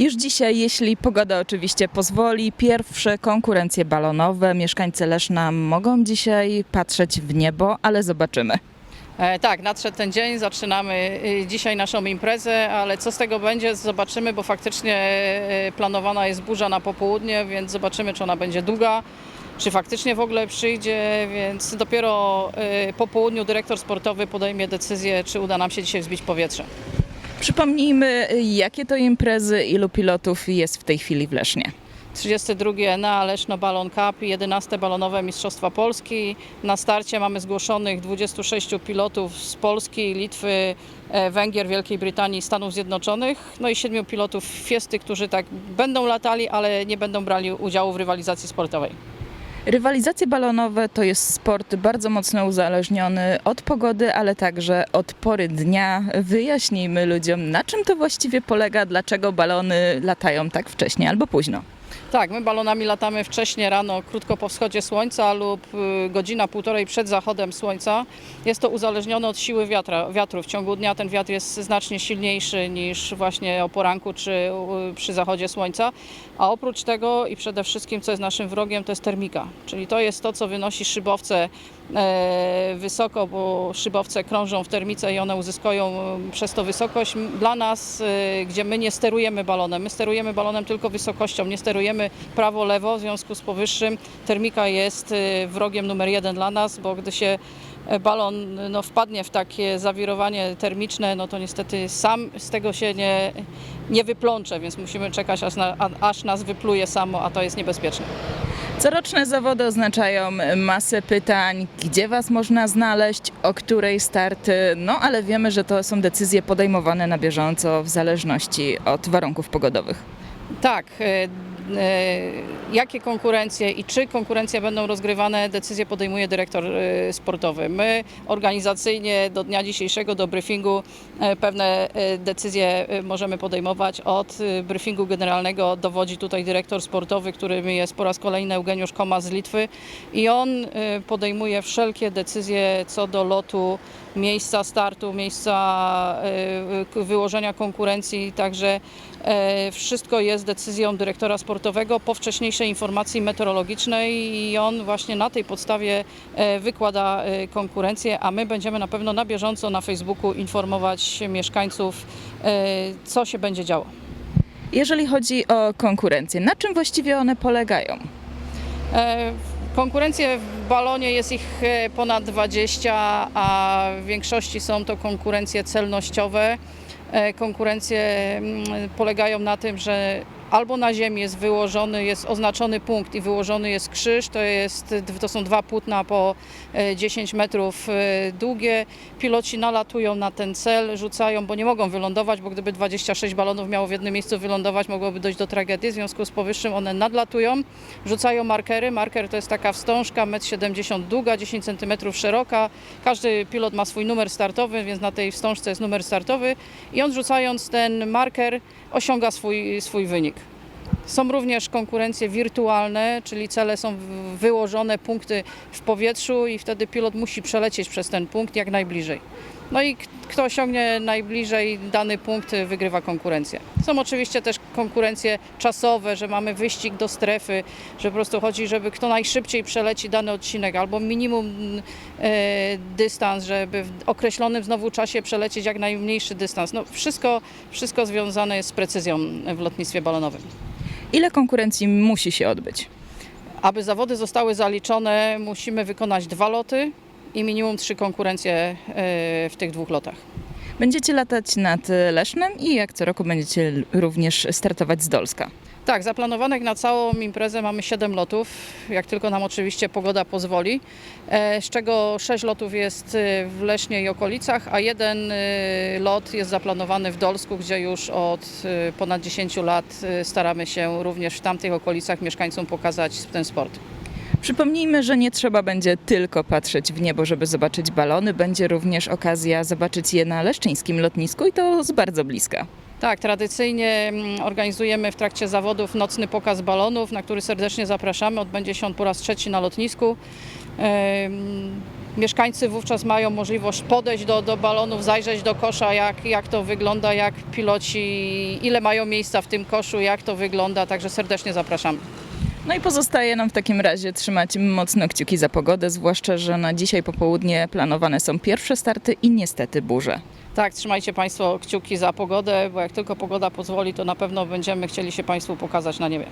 Już dzisiaj, jeśli pogoda oczywiście pozwoli, pierwsze konkurencje balonowe. Mieszkańcy Leszna mogą dzisiaj patrzeć w niebo, ale zobaczymy. E, tak, nadszedł ten dzień, zaczynamy y, dzisiaj naszą imprezę, ale co z tego będzie, zobaczymy, bo faktycznie e, planowana jest burza na popołudnie, więc zobaczymy, czy ona będzie długa, czy faktycznie w ogóle przyjdzie, więc dopiero po południu dyrektor sportowy podejmie decyzję, czy uda nam się dzisiaj wzbić powietrze. Przypomnijmy, jakie to imprezy, ilu pilotów jest w tej chwili w Lesznie. 32 ENA Leszno Balon Cup i 11 balonowe Mistrzostwa Polski. Na starcie mamy zgłoszonych 26 pilotów z Polski, Litwy, e, Węgier, Wielkiej Brytanii Stanów Zjednoczonych. No i 7 pilotów Fiesty, którzy tak będą latali, ale nie będą brali udziału w rywalizacji sportowej. Rywalizacje balonowe to jest sport bardzo mocno uzależniony od pogody, ale także od pory dnia. Wyjaśnijmy ludziom, na czym to właściwie polega, dlaczego balony latają tak wcześnie albo późno. Tak, my balonami latamy wcześnie rano, krótko po wschodzie słońca lub y, godzina, półtorej przed zachodem słońca. Jest to uzależnione od siły wiatra, wiatru. W ciągu dnia ten wiatr jest znacznie silniejszy niż właśnie o poranku czy przy zachodzie słońca. A oprócz tego i przede wszystkim, co jest naszym wrogiem, to jest termika. Czyli to jest to, co wynosi szybowce e, wysoko, bo szybowce krążą w termice i one uzyskują e, przez to wysokość. Dla nas, e, gdzie my nie sterujemy balonem, my sterujemy balonem tylko wysokością, nie sterujemy prawo-lewo, w związku z powyższym termika jest wrogiem numer jeden dla nas, bo gdy się balon no, wpadnie w takie zawirowanie termiczne, no to niestety sam z tego się nie, nie wyplącze, więc musimy czekać, aż, na, aż nas wypluje samo, a to jest niebezpieczne. Coroczne zawody oznaczają masę pytań, gdzie Was można znaleźć, o której starty, no ale wiemy, że to są decyzje podejmowane na bieżąco w zależności od warunków pogodowych. Tak. E, Jakie konkurencje i czy konkurencje będą rozgrywane, decyzję podejmuje dyrektor e, sportowy. My organizacyjnie do dnia dzisiejszego, do briefingu e, pewne decyzje możemy podejmować. Od briefingu generalnego dowodzi tutaj dyrektor sportowy, którym jest po raz kolejny Eugeniusz Koma z Litwy i on podejmuje wszelkie decyzje co do lotu miejsca startu, miejsca wyłożenia konkurencji, także wszystko jest decyzją dyrektora sportowego po wcześniejszej informacji meteorologicznej i on właśnie na tej podstawie e, wykłada e, konkurencję, a my będziemy na pewno na bieżąco na Facebooku informować mieszkańców, e, co się będzie działo. Jeżeli chodzi o konkurencje, na czym właściwie one polegają? E, Konkurencje w balonie jest ich e, ponad 20, a w większości są to konkurencje celnościowe. E, Konkurencje mm, polegają na tym, że albo na ziemi jest wyłożony, jest oznaczony punkt i wyłożony jest krzyż, to, jest, to są dwa płótna po e, 10 metrów e, długie. Piloci nalatują na ten cel, rzucają, bo nie mogą wylądować, bo gdyby 26 balonów miało w jednym miejscu wylądować, mogłoby dojść do tragedii. W związku z powyższym one nadlatują, rzucają markery. Marker to jest taka wstążka 1,70 m długa, 10 cm szeroka. Każdy pilot ma swój numer startowy, więc na tej wstążce jest numer startowy i on rzucając ten marker osiąga swój, swój wynik. Są również konkurencje wirtualne, czyli cele są wyłożone, punkty w powietrzu i wtedy pilot musi przelecieć przez ten punkt jak najbliżej. No i kto osiągnie najbliżej dany punkt, wygrywa konkurencję. Są oczywiście też konkurencje czasowe, że mamy wyścig do strefy, że po prostu chodzi, żeby kto najszybciej przeleci dany odcinek albo minimum e, dystans, żeby w określonym znowu czasie przelecieć jak najmniejszy dystans. No wszystko, wszystko związane jest z precyzją w lotnictwie balonowym. Ile konkurencji musi się odbyć? Aby zawody zostały zaliczone, musimy wykonać dwa loty i minimum trzy konkurencje e, w tych dwóch lotach. Będziecie latać nad Lesznem i jak co roku będziecie również startować z Dolska. Tak, zaplanowanych na całą imprezę mamy 7 lotów, jak tylko nam oczywiście pogoda pozwoli, e, z czego 6 lotów jest e, w Lesznie i okolicach, a jeden lot jest zaplanowany w Dolsku, gdzie już od ponad 10 lat staramy się również w tamtych okolicach mieszkańcom pokazać ten sport. Przypomnijmy, że nie trzeba będzie tylko patrzeć w niebo, żeby zobaczyć balony. Będzie również okazja zobaczyć je na leszczyńskim lotnisku i to z bardzo bliska. Tak, tradycyjnie mm, organizujemy w trakcie zawodów nocny pokaz balonów, na który serdecznie zapraszamy. Odbędzie się on po raz trzeci na lotnisku. Mieszkańcy wówczas mają możliwość podejść do, do balonów, zajrzeć do kosza, jak, jak to wygląda, jak piloci, ile mają miejsca w tym koszu, jak to wygląda, także serdecznie zapraszamy. No i pozostaje nam w takim razie trzymać mocno kciuki za pogodę, zwłaszcza, że na dzisiaj popołudnie planowane są pierwsze starty i niestety burze. Tak, trzymajcie Państwo kciuki za pogodę, bo jak tylko pogoda pozwoli, to na pewno będziemy chcieli się Państwu pokazać na niebie.